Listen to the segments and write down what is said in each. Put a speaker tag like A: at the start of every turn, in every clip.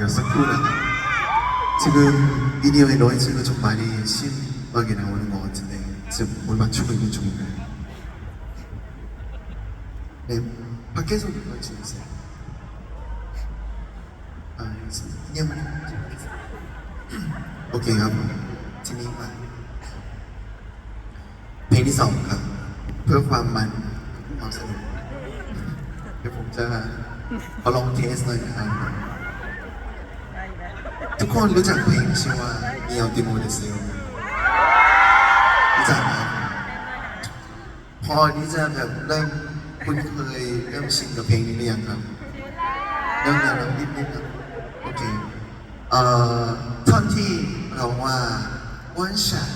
A: 였었구나. 지금 미니어의 노이즈가 좀 많이 심하게 나오는 것 같은데 지금 뭘 맞추고 있는 중인가요? 네, 밖에서 노이즈 주세요. 아, 알겠습니다. 그냥 오케이,ครับทีนี้มาเพลงที่สองครับ เพื่อความมันความสนุกเดี๋ยวผมจะขอลองเทสหน่อยนะครับ ทุกคนรู้จักเพลงชื่อว่าเมียวติโมเดซิลรู้จักไหมพอที่จะแบบเริ่มคุ้นเคยเริ่มชินกับเพลงนี้หรือยังครับเริ่มแล้วนิดนิดๆนะโอเคเอ่อท่อนที่เราว่า one shot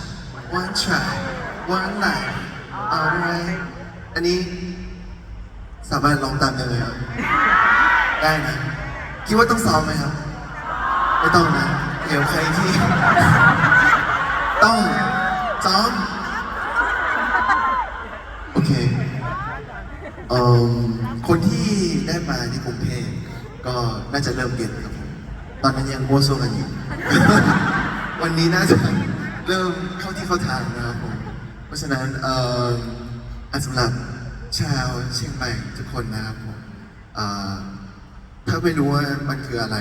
A: one try one life alright อันนี้สามารถร้องตามได้ไหมครับได้นะคิดว่าต้องซ้อมไหมครับ ไม่ต้องนะเดี๋ยวใครที่ ต้องซ้อมโอเคเอ่อคนที่ได้มาที่กรุงเทพก็น่าจะเริ่มเก็ตครับผมตอนนั้นยังโม้ซั่วกันอยู่ วันนี้น่าจะเริ่มเข้าที่เข้าทางนะครับผมเพราะฉะนั้นเอ่ออะสำหรับชาวเชียงใหม่ทุกคนนะครับผมเอ่อถ้าไม่รู้ว่ามันคืออะไร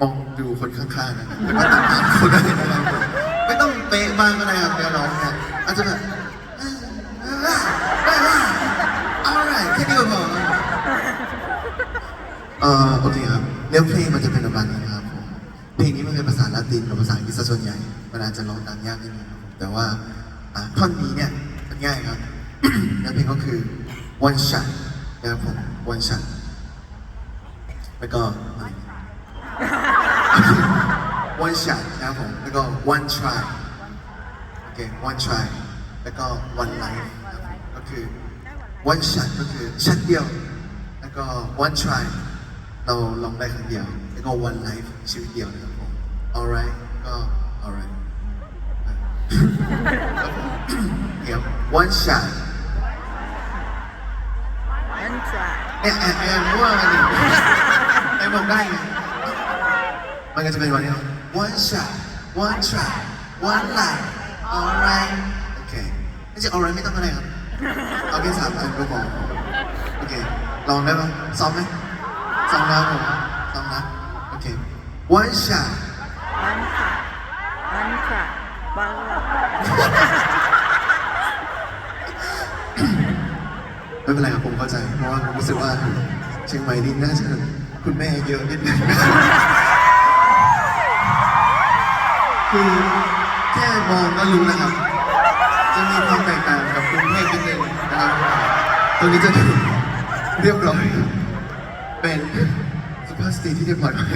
A: มองดูคนข้างๆนะครับแล้วก็ตามคนได้นะครับผมไม่ต้องเป๊ะมากก็ได้ครับเดี๋ยวร้องเนี่ยอาจจะแบบเอาไรแค่นี้ก็พอเอ่อโอเคครับเนื้อเพลงมันจะเป็นประมาณนี้ครับผมเพลงนี้มันเป็นภาษาละตินกับภาษาอังกฤษซะส่วนใหญ่มันอาจจะร้องตามยากนิดนึงครับผมแต่ว่าอะท่อนนี้เนี่ยมันง่ายครับ เนื้อเพลงก็คือ one shot นะครับผม one shot แล้วก็ one shot นะครับผม แล้วก็ one try โอเค one try แล้วก็ one life นะครับผมก็คือ one shot ก็คือชัดเดียว แล้วก็ one try เราลองได้ครั้งเดียว แล้วก็ one life ชีวิตเดียวนะครับผม alright ก็ alright ครับผมเดี๋ยว one shot
B: One try
A: เนี่ยแอบแอบมั่วกันอยู่ไอ้บอกได้ไง มันก็จะเป็นวันนี้ one shot one try one life alright โอเคไม่ใช่ alright ไม่ต้องอะไรครับเอาแค่สามอันก็พอโอเคลองได้ปะซ้อมไหมซ้อมนะผมซ้อมนะโอเค one shot
B: One try One try One love
A: ไม่เป็นไรครับผมเข้าใจ เพราะว่าผมรู้สึกว่าเชียงใหม่นี่น่าจะคุณแม่เยอะนิดนึง คือแค่มองก็รู้นะครับ จะมีความแตกต่างกับกรุงเทพนิดนึงนะครับตรงนี้จะดูเรียบร้อยเป็นสุภาพสตรีที่เรียบร้อยมาก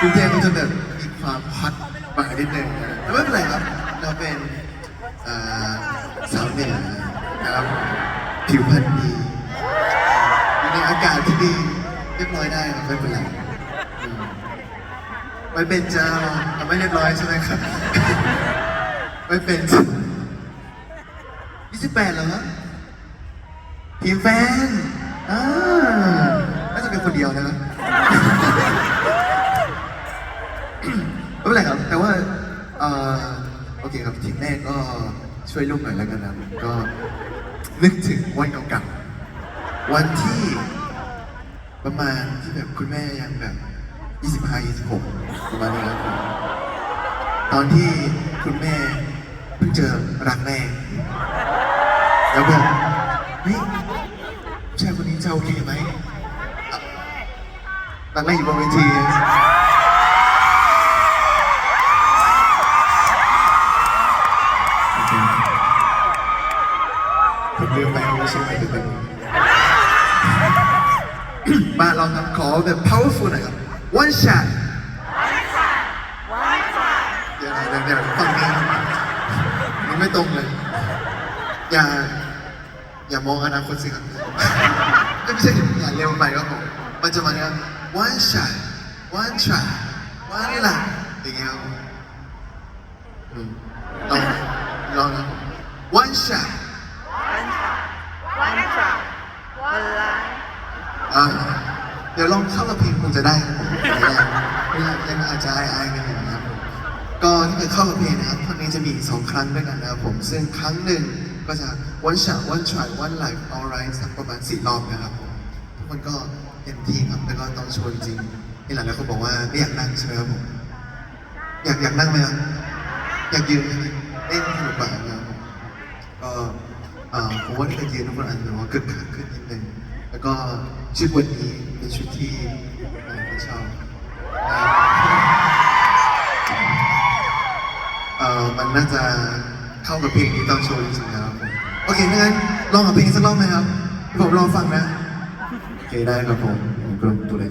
A: กรุงเทพก็จะแบบมีความฮอตกว่านิดนึงแต่ไม่เป็นไรครับเราเป็นสาวเหนือนะครับผิวพรรณดีอยู่ในอากาศที่ดีเรียบร้อยได้ครับไม่เป็นไร ไม่เป็นจ้าแต่ไม่เรียบร้อยใช่ไหมครับ ไม่เป็นยี่สิบแปดเหรอทีมแฟนอ่าน่าจะเป็นคนเดียวนะครับไม่เป็นไรครับ แต่ว่าเออโอเคครับทีมแรกก็ช่วยลูกหน่อยแล้วกันนะก็นึกถึงวันเก่าๆวันที่ประมาณที่แบบคุณแม่ยังแบบ 25 26ประมาณนี้ครับผมตอนที่คุณแม่เพิ่งเจอรักแรกแล้วแบบเฮ้ยผู้ชายคนนี้จะโอเคไหมรักแรกอยู่บนเวทีผมลืมไปว่าชื่ออะไรเป็นมาลองทำขอแบบ powerful หน่อยครับ one shot
B: One try
A: เดี๋ยวเดี๋ยวเดี๋ยวฟังนี้มันไม่ตรงเลย อย่า อย่ามองอนาคตสิครับก็ไม่ใช่อย่าเร็วไปครับผมมันจะมาเนี่ย one shot one try one life อย่างเงี้ยครับผมอืมลองนะลองนะ one shot
B: One try One try One life
A: อ่าใน ดี๋ยวลองเข้ากับเพลงคงจะได้ยังยังอาจจะอายๆกันอยู่นะครับผมก็ถ้าเกิดเข้ากับเพลงนะครับท่อนนี้จะมีสองครั้งด้วยกันนะครับผมซึ่งครั้งหนึ่งก็จะ one shot one try one life alright สักประมาณสี่รอบนะครับผมทุกคนก็เต็มที่ครับแล้วก็ต้องชวนจริงนี่หลายๆคนบอกว่าไม่อยากนั่งใช่ไหมครับผมอยากอยากนั่งไหมครับอยากยืนไหมเล่นสนุกกว่านะครับผมก็ผมว่าถ้าเกิดยืนทุกคนอาจจะว่าเกิดขาขึ้นนิดนึง แล้วก็ชุดวันนี้เป็นชุดที่หลายคนชอบเอ่อมันน่าจะเข้ากับเพลงที่ต้องโชว์จริงๆนครับโอเคงั้นลองกับเพลงสักรอบไหมครับ ผมรอฟังนะ โอเคได้ครับผมผมกลมตัวเล็ก